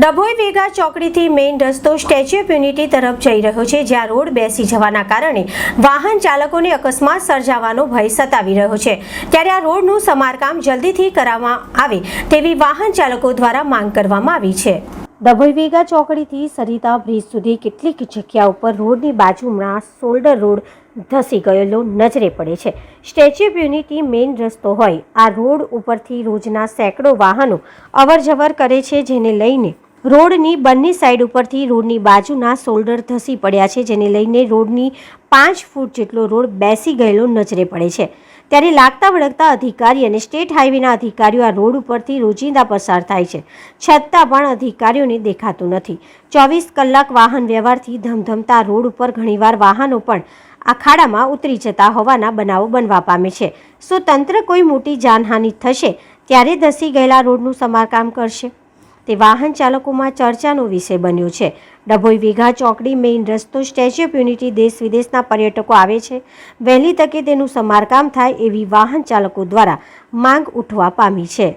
ડભોઈ વેગા ચોકડીથી મેઇન રસ્તો statue of unity તરફ જઈ રહ્યો છે, જ્યાં રોડ બેસી જવાના કારણે વાહન ચાલકોને અકસ્માત સર્જાવાનો ભય સતાવી રહ્યો છે. ત્યારે આ રોડનું સમારકામ જલ્દીથી કરવામાં આવે તેવી વાહન ચાલકો દ્વારા માંગ કરવામાં આવી છે. ડભોઈ વેગા ચોકડીથી સરિતા બ્રિજ સુધી કેટલીક જગ્યા ઉપર રોડની બાજુમાં શોલ્ડર રોડ ધસી ગયેલો નજરે પડે છે. સ્ટેચ્યુ ઓફ યુનિટી મેઇન રસ્તો હોય, આ રોડ ઉપરથી રોજના સેંકડો વાહનો અવરજવર કરે છે, જેને લઈને રોડની બંને સાઈડ ઉપરથી રોડની બાજુના શોલ્ડર ધસી પડ્યા છે, જેને લઈને રોડની પાંચ ફૂટ જેટલો રોડ બેસી ગયેલો નજરે પડે છે. ત્યારે લાગતા વળગતા અધિકારી અને સ્ટેટ હાઈવેના અધિકારીઓ આ રોડ ઉપરથી રોજિંદા પસાર થાય છે, છતાં પણ અધિકારીઓને દેખાતું નથી. ચોવીસ કલાક વાહન વ્યવહારથી ધમધમતા રોડ ઉપર ઘણીવાર વાહનો પણ આ ખાડામાં ઉતરી જતા હોવાના બનાવો બનવા પામે છે. શું તંત્ર કોઈ મોટી જાનહાનિ થશે, ત્યારે ધસી ગયેલા રોડનું સમારકામ કરશે? તે વાહન ચાલકોમાં ચર્ચાનો વિષય બન્યો છે. ડભોઈ વીઘા ચોકડી મેઇન રસ્તો સ્ટેચ્યુ ઓફ યુનિટી દેશ વિદેશના પર્યટકો આવે છે. વહેલી તકે તેનું સમારકામ થાય એવી વાહન ચાલકો દ્વારા માંગ ઉઠવા પામી છે.